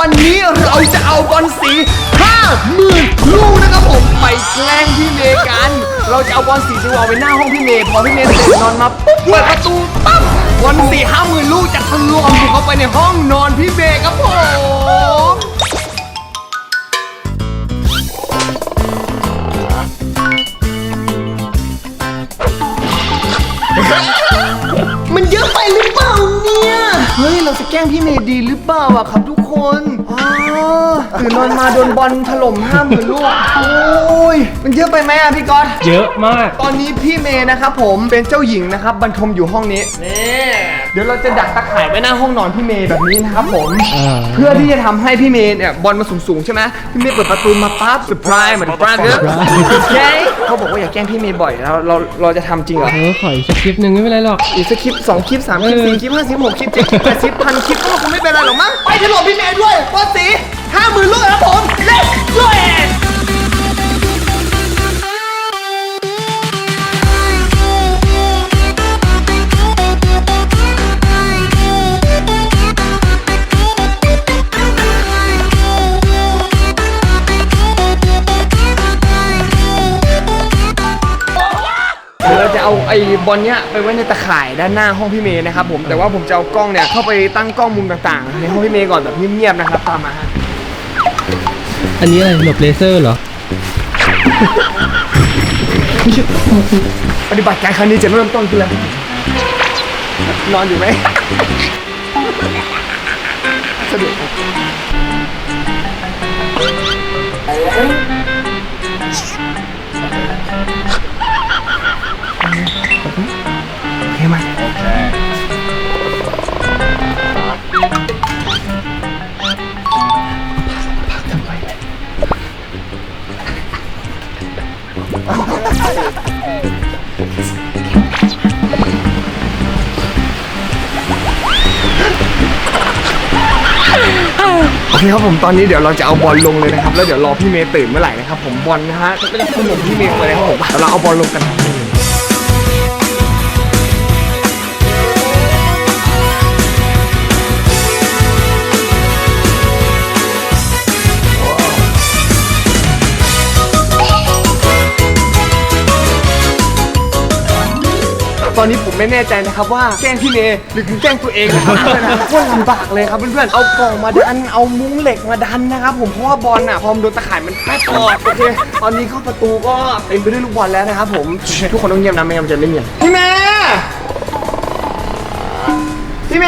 วันนี้เราจะเอาบอลสี50,000ลูกนะครับผมไปแกล้งพี่เมย์กัน เราจะเอาบอลสีไปวางไว้หน้าห้องพี่เมย์พอพี่เมย์ตื่นนอนมาปุ๊บเปิดประตูปั๊บบอลสีห้าหมื่นลูกจะทะลวงบุกเข้าไปในห้องนอนพี่เมย์ครับผม มันเยอะไปหรือเปล่าเนี่ย เฮ้ย เราจะแกล้งพี่เมย์ดีหรือเปล่าอะครับทุกคนอ๋อตื่นนอนมาโดนบอลถล่มห้าหมื่นลูก โอ้ย มันเยอะไปไหมอะพี่ก๊อต เยอะมาก ตอนนี้พี่เมย์นะครับผมเป็นเจ้าหญิงนะครับบรรทมอยู่ห้องนี้ นี่เดี๋ยวเราจะดักตะข่ายไว้หน้าห้องนอนพี่เมย์แบบนี้นะครับผม อ่า เพื่อที่จะทำให้พี่เมย์เนี่ยบอลมาสูงๆใช่ไหมพี่เมย์เปิดประตูมาปั๊บเซอร์ไพรส์เหมือนปรางเกอร์เย้เขาบอกว่าอย่าแกล้งพี่เมย์บ่อยแล้วเราเราจะทำจริงเหรอ เออขออีกสักคลิปหนึ่งไม่เป็นไรหรอก อีกสักคลิปสองคลิปสามคลิปเออสี่คลิปห้าคลิปหกคลิปเจ็ดคลิปแปดคลิปพันคลิปก็คงไม่เป็นไรหรอกมั้งไปถล่มพี่เมย์ด้วยบอลสีห้าหมื่นลูกนะครับผม let's go it เดี๋ยวเราจะเอาไอ้บอลเนี้ยไปไว้ในตะข่ายด้านหน้าห้องพี่เมย์นะครับผมแต่ว่าผมจะเอากล้องเนี่ยเข้าไปตั้งกล้องมุมต่างๆ ในห้องพี่เมย์ก่อนแบบเงียบๆนะครับตามมาฮะอันนี้อะไรหลบเลเซอร์เหรอ ปฏิบัติการครั้งนี้จะเริ่มต้นขึ้นแล้วนอนอยู่ไหมสะดวก ผมตอนนี้เดี๋ยวเราจะเอาบอลลงเลยนะครับแล้วเดี๋ยวรอพี่เมย์ตื่นเมื่อไหร่นะครับผมบอลนะฮะก็จะขนมพี่เมย์เลยครับผมเดี๋ยวเราเอาบอลลงกัน ตอนนี้ผมไม่แน่ใจนะครับว่าแกล้งพี่เมย์หรือแกล้งตัวเองนะครับโคตรลำบากเลยครับเพื่อนๆเอากล่องมาดันเอามุ้งเหล็กมาดันนะครับผมเพราะว่าบอลอะพอมนโดนตะข่ายมันแป๊บออกโอเคตอนนี้เข้าประตูก็เต็มไปด้วยลูกบอลแล้วนะครับผมทุกคนต้องเงียบนะไม่งั้นมันจะไม่เนียนพี่เมย์พี่เม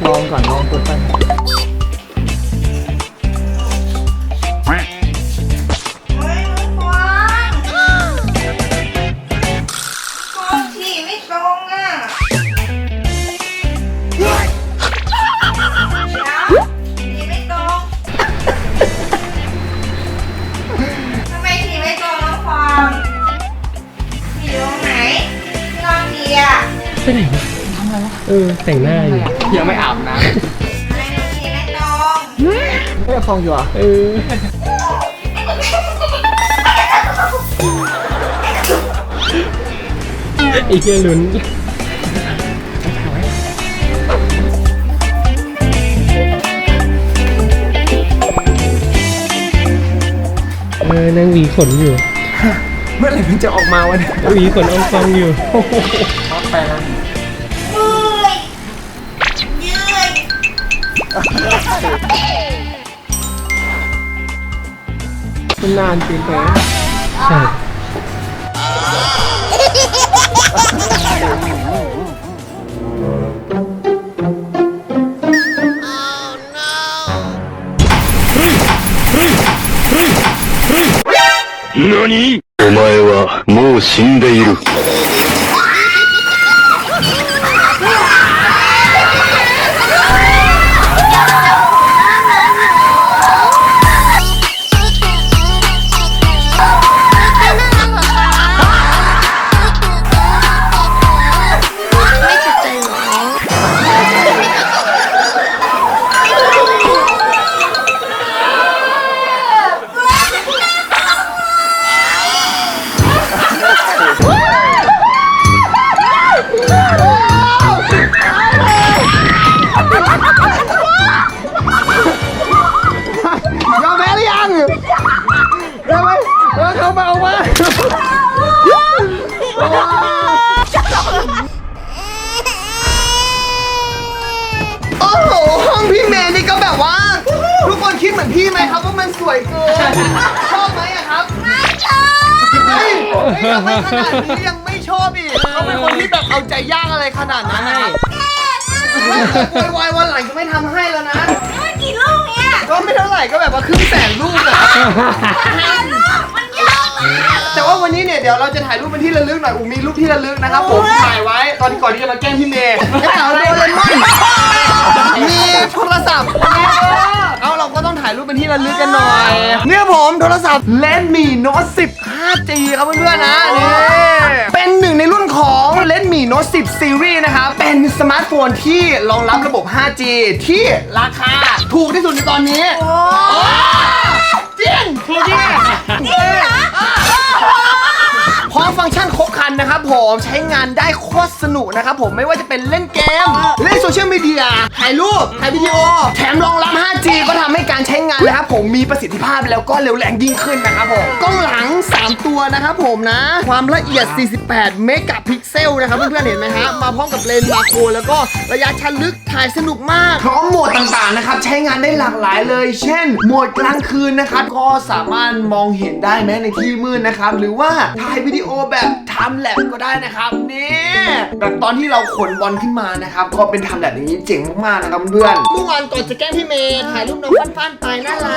ปิดไฟเลองก่อนลองตัวไป ยู่ยังไม่อาบน้ทำไมหนูฉี่ไม่ตรงำไม่ฟองอยู่อะเออไอ้เหี้ยลุ้นเออนั่งหวีขนอยู่ เมื่อไหร่มันจะออกมาวะเนี่ยหวีขนอองฟองอยู่ช็อตไปนะ 何？お前はもう死んでいる。 ชอบไหมอะครับไม่ชอบเฮ้ยเฮ้ยทำไมขนาดนี้ยังไม่ชอบอีกเขาเป็นคนที่แบบเอาใจยากอะไรขนาดนั้นนะครับไม่วายวายวันหลังจะไม่ทำให้แล้วนะ มันกี่ลูกเนี่ยก็ไม่เท่าไหร่ก็แบบว่าครึ่งแสนรูปอะห้าลูกมันเยอะมากแต่ว่าวันนี้เนี่ยเดี๋ยวเราจะถ่ายรูปเป็นที่ระลึกหน่อยอูมีรูปที่ระลึกนะครับผมถ่ายไว้ตอนก่อนที่จะมาแกล้งพี่เมย์กระเป๋าโดเรมอนมีโทรศัพท์เอาเราก็ต้องถ่ายรูปเป็นที่ระลึกกันหน่อยเนี่ยผมโทรศัพท์ Redmi Note 10 5G ครับเพื่อนๆนะนี่เป็นหนึ่งในรุ่นของ Redmi Note 10 Series นะครับเป็นสมาร์ทโฟนที่รองรับระบบ 5G ที่ราคาถูกที่สุดในตอนนี้โอ้จริงถูกจริงจริงเหรอ พร้อมฟังก์ชันครบครันนะครับผมใช้งานได้โคตรสนุกนะครับผมไม่ว่าจะเป็นเล่นเกม เล่นโซเชียลมีเดียถ่ายรูปถ่ายวิดีโอ แถมรองรับ 5G ก็ทำให้การใช้งานนะครับผมมีประสิทธิภาพแล้วก็เร็วแรงยิ่งขึ้นนะครับผมกล้องหลัง 3 ตัวนะครับผมนะ ความละเอียด 48 เมกะพิกเซลนะครับเพื่อนๆเห็นไหมฮะมาพร้อมกับเลนส์มาโครแล้วก็ระยะชันลึกถ่ายสนุกมากพร้อมโหมดต่างๆนะครับใช้งานได้หลากหลายเลย เช่น โหมดกลางคืนนะครับก็สามารถมองเห็นได้แม้ในที่มืดนะครับหรือว่าถ่ายวิดีโอแบบไทม์แลปก็ได้นะครับนี่แบบตอนที่เราขนบอลขึ้นมานะครับก็เป็นไทม์แลปอย่างนี้เจ๋งมากๆนะครับเพื่อนเมื่อวานก่อนจะแกล้งพี่เมย์ถ่ายรูปน้องฟันๆไปน่ารั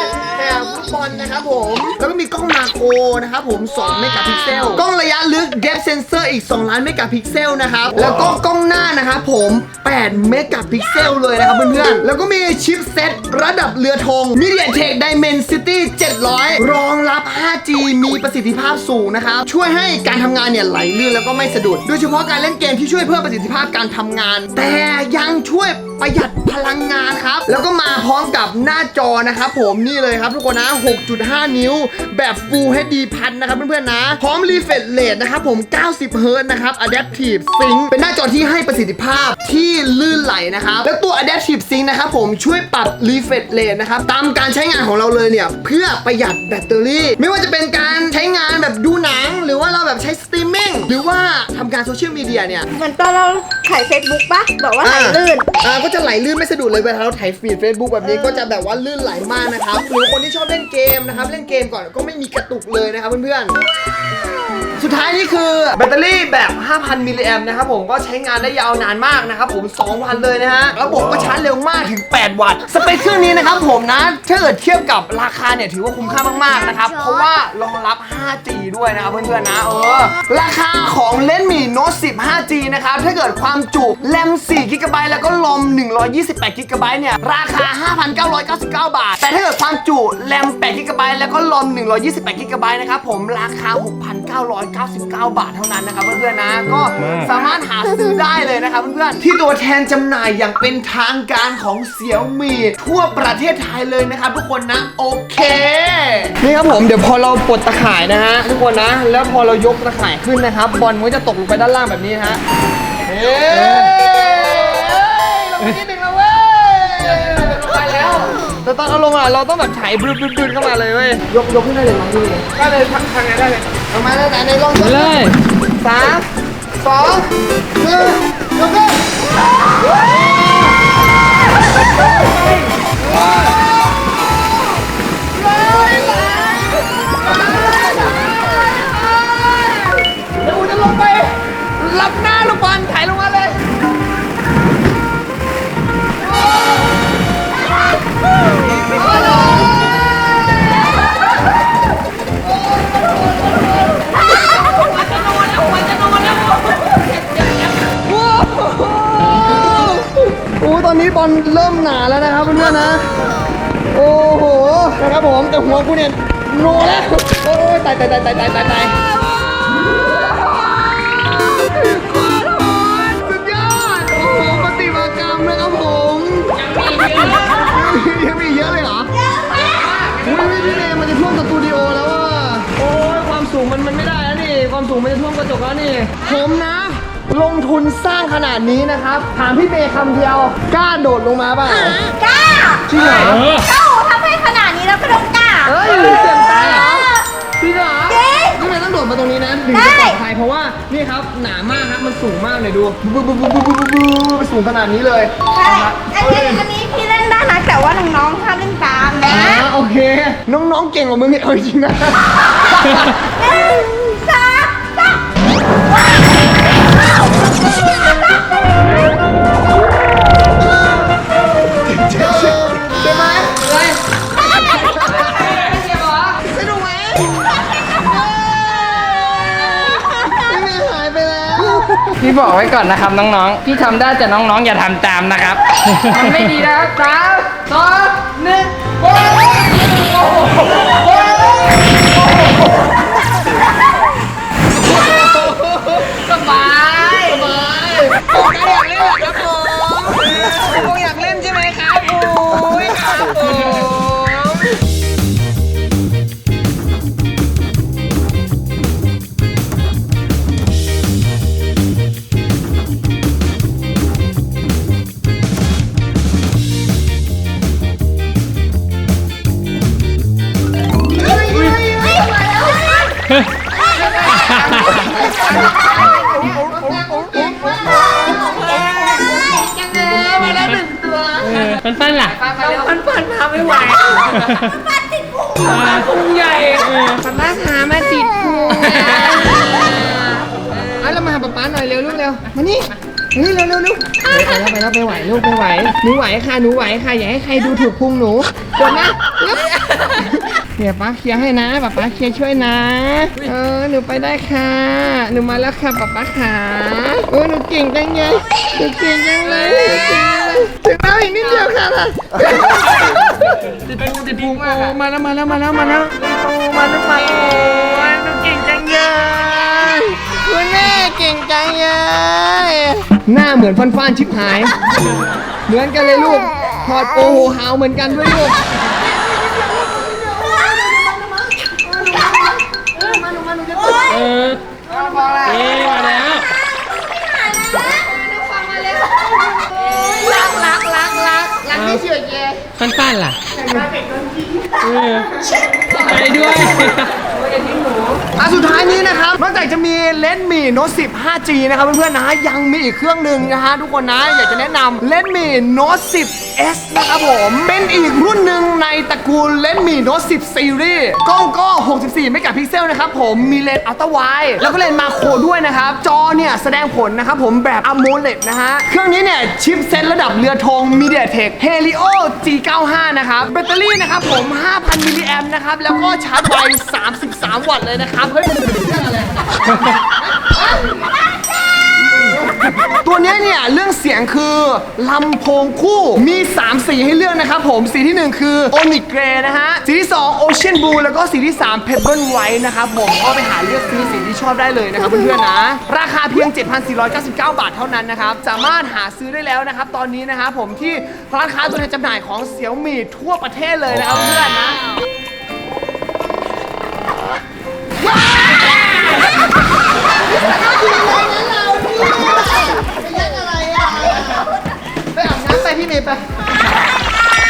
กแต่ลูกบอลนะครับผมแล้วก็มีกล้องมาโครนะครับผม2เมกะพิกเซลกล้องระยะลึก depth sensor อีก 2 ล้านเมกะพิกเซลนะครับแล้วก็กล้องหน้านะครับผม8เมกะพิกเซลเลยนะครับเพื่อนๆแล้วก็มีชิปเซ็ตระดับเรือธง MediaTek Dimensity 700 รองรับ 5G มีประสิทธิภาพสูงนะครับช่วยให้การทำงานเนี่ยไหลลื่นแล้วก็ไม่สะดุด โดยเฉพาะการเล่นเกมที่ช่วยเพิ่มประสิทธิภาพการทำงาน แต่ยังช่วยประหยัดพลังงานครับ แล้วก็มาพร้อมกับหน้าจอนะครับผมนี่เลยครับทุกคนนะ 6.5 นิ้ว แบบ Full HD พันนะครับเพื่อนๆนะ พร้อม refresh rate นะครับผม 90 Hz นะครับ Adaptive Sync เป็นหน้าจอที่ให้ประสิทธิภาพที่ลื่นไหลนะครับ แล้วตัว Adaptive Sync นะครับผมช่วยปรับ refresh rate นะครับ ตามการใช้งานของเราเลยเนี่ย เพื่อประหยัดแบตเตอรี่ ไม่ว่าจะเป็นการใช้งานแบบดูหนังหรือว่าเราแบบใช้สตรีมมิ่งหรือว่าทำการโซเชียลมีเดียเนี่ยเหมือนตอนเราถ่ายเฟซบุ๊กปะบอกว่าถ่ายลื่น อ่าก็จะไหลลื่นไม่สะดุดเลยเวลาเราถ่ายฟีด Facebook แบบนี้ก็จะแบบว่าลื่นไหลมากนะครับหรือคนที่ชอบเล่นเกมนะครับเล่นเกมก่อนก็ไม่มีกระตุกเลยนะครับเพื่อนๆ สุดท้ายนี่คือแบตเตอรี่แบบ 5,000 มิลลิแอมนะครับผมก็ใช้งานได้ยาวนานมากนะครับผม 2 วันเลยนะฮะ ระบบก็ชาร์จเร็วมากถึง 8 วัตต์ สเปคเครื่องนี้นะครับผมนะ ถ้าเกิดเทียบกับราคาเนี่ย ถือว่าคุ้มค่ามากๆนะครับ เพราะว่ารองรับ 5G ด้วยนะครับเพื่อนๆนะ เออ ราคาของเลนส์มี Note 10 5G นะครับ ถ้าเกิดความจุแรม4 g b แล้วก็ลม 128 g b เนี่ย ราคา 5,999 บาท แต่ถ้าเกิดความจุแรม8 g b แล้วก็ลม 128 g b นะครับผมราคา 6,999 บาทเท่านั้นนะครับเพื่อนๆนะ ก็สามารถหาซื้อได้เลยนะครับเพื่อนๆที่ตัวแทนจำหน่ายอย่างเป็นทางการของเสี่ยวมีทั่วประเทศไทยเลยนะครับทุกคนนะโอเคนี่ครับผมเดี๋ยวพอเราปลดตะข่ายนะฮะทุกคนนะ แล้วพอเรายกตะข่ายขึ้นนะครับบอลมันจะตกลงไปด้านล่างแบบนี้ฮะ เฮ้ยเราไปนิดนึงแล้วเว้ยลงไปแล้วแต่ตอนเอาลงอะเราต้องแบบไถบลืดๆๆเข้ามาเลยเว้ยยกยกขึ้นได้เลยมั้งพี่ได้เลยทางทางไหนได้เลยเอามาแล้วไหนไหนลองยกเลยสามสองหนึ่งยกขึ้น อ้ตอนนี้บอลเริ่มหนาแล้วนะครับเพื่อนๆนะ โอ้โห นะครับผม แต่หัวกูเนี่ยโนแล้ว โอ้ยตายตายตายตายตายตายตายสุดยอด โอ้โหปฏิมากรรมนะครับผม ยังมีเยอะเลยเหรอเยอะมากอุ้ยพี่เนมันจะท่วมสตูดิโอแล้วอะ โอ้ยความสูงมันมันไม่ได้แล้วนี่ ความสูงมันจะท่วมกระจกแล้วนี่ ผมนะ ลงทุนสร้างขนาดนี้นะครับถามพี่เมย์คำเดียวกล้าโดดลงมาเปล่ากล้าจริงเหรอเจ้าทำให้ขนาดนี้แล้วก็ต้องกล้าเฮ้ยเสียงตาเหรอจริงเหรอจริง พี่เมย์ต้องโดดมาตรงนี้นะถึงจะปลอดภัยเพราะว่านี่ครับหนามากครับมันสูงมากเลยดูบูบูบูบูบูบูบูไปสูงขนาดนี้เลยใช่อันนี้อันนี้พี่เล่นได้นะแต่ว่าน้องๆห้ามเล่นตามนะอ่าโอเค น้องๆเก่งกว่ามึงอีกเอาจริงๆนะหนึ่งสองสามใช่ไหมอะไร สนุกไหมพี่เมย์หายไปแล้ว พี่บอกไว้ก่อนนะครับน้องๆ พี่ทำได้แต่น้องๆ อย่าทำตามนะครับ มันไม่ดีนะครับสามสองหนึ่งโอ้ ปันปันล่ะมันปั่นมาไม่ไหวปัดติดพุงพุงใหญ่เออปันหามาติดพุงเอาเรามาหาป๊าป๊าหน่อยเร็วลูกเร็วมานี่เฮ้เร็วเร็วเร็วไปแล้วไปแล้วไปไหวลูกไปไหวหนูไหวค่ะหนูไหวค่ะอย่าให้ใครดูถูกพุงหนูกดนะเร็วเดี๋ยวป้าเคลียร์ให้นะป๊าป๊าเคลียร์ช่วยนะ เออหนูไปได้ค่ะ หนูมาแล้วค่ะป๊าป๊าขาโอ้ยหนูเก่งจังเลยหนูเก่งจังเลยหนูเก่งจังเลย ถึงแล้วอีกนิดเดียวค่ะติดพุงติดพุงมากโอ้อะมาแล้วมาแล้วมาแล้วมาแล้วโอ้มาแล้วมาโอ้ยหนูเก่งจังเลยคุณแม่เก่งจังเลยหน้าเหมือนฟันฟานชิบหาย เหมือนกันเลยลูกถอดโอโหฮาวเหมือนกันด้วยลูก ปันปันล่ะเออไปด้วยอะสุดท้ายนี้นะครับ นอกจากจะมีเลนส์มีโน้ต10 5G นะครับเพื่อนๆนะ ยังมีอีกเครื่องหนึ่งนะฮะทุกคนนะ อยากจะแนะนำเลนส์มีโน้ต10 S นะครับผม เป็นอีกรุ่นหนึ่งในตระกูลเลนส์มีโน้ต10 ซีรีส์กล้องก็ 64 เมกะพิกเซลนะครับผม มีเลนส์อัลตร้าไวด์แล้วก็เลนส์มาโครด้วยนะครับ จอเนี่ย แสดงผลนะครับผมแบบ AMOLED นะฮะ เครื่องนี้เนี่ย ชิปเซ็ตระดับเรือธง MediaTek Helio G95 นะครับ แบตเตอรี่นะครับผม 5,000 มิลลิแอมป์นะครับ แล้วก็ชาร์จไว 33 วัตต์เลยนะครับ เฮ้ยมันเป็นเรื่องอะไร ตัวเนี้ยเนี่ยเรื่องเสียงคือลำโพงคู่มี 3 สีให้เลือกนะครับผมสีที่ 1 คือ Onyx Gray นะฮะ สีที่ 2 Ocean Blue แล้วก็สีที่ 3 Pebble White นะครับผมก็ไปหาเลือกซื้อสีที่ชอบได้เลยนะครับเพื่อนๆนะ ราคาเพียง 7,499 บาทเท่านั้นนะครับ สามารถหาซื้อได้แล้วนะครับ ตอนนี้นะครับผมที่ร้านค้าตัวแทนจำหน่ายของเสี่ยวมี่ทั่วประเทศเลยนะครับเพื่อนๆนะไป พี่เมย์ไป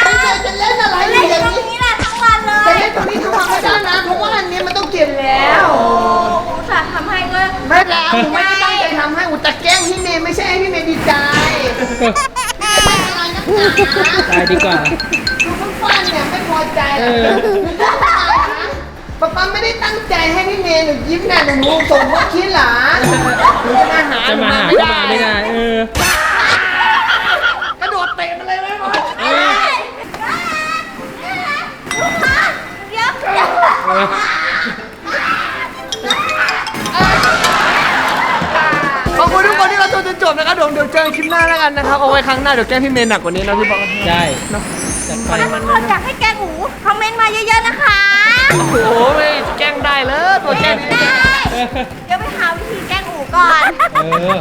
ไม่เคยจะเล่นอะไรเล่นอยู่ตรงนี้แหละทั้งวันเลจะยเล่นตรงนี้ทั้งวันไม่ได้นะ เพราะว่าอันนี้มันต้องเก็บแล้วอุตส่าห์ทำให้ก็ไม่แล้วผมไม่ได้ตั้งใจทำให้อุตตะแกล้งพี่เมย์ไม่ใช่ให้พี่เมย์ดีใจตายดีกว่า ดูมันฟันเนี่ยไม่พอใจเออ ป๊าป๊าไม่ได้ตั้งใจให้พี่เมย์หนูยิ้มน่ะหนูส่งว่าคิดหรอหนูจะมาหาหจะนูมามาหาไม่ก็ได้ มาไม่ได้ เออก หน้าแล้วกันนะครับเอาไว้ครั้งหน้าเดี๋ยวแกล้งพี่เมย์หนักกว่านี้นะพี่บอกได้จัดไปทุกคนอยากให้แกงหมูคอมเมนต์มาเยอะๆนะคะโอ้โหไม่แกล้งได้เลยตัวแกล้งได้ เดี๋ยวไปหาวิธีแกงหมูก่อน เออ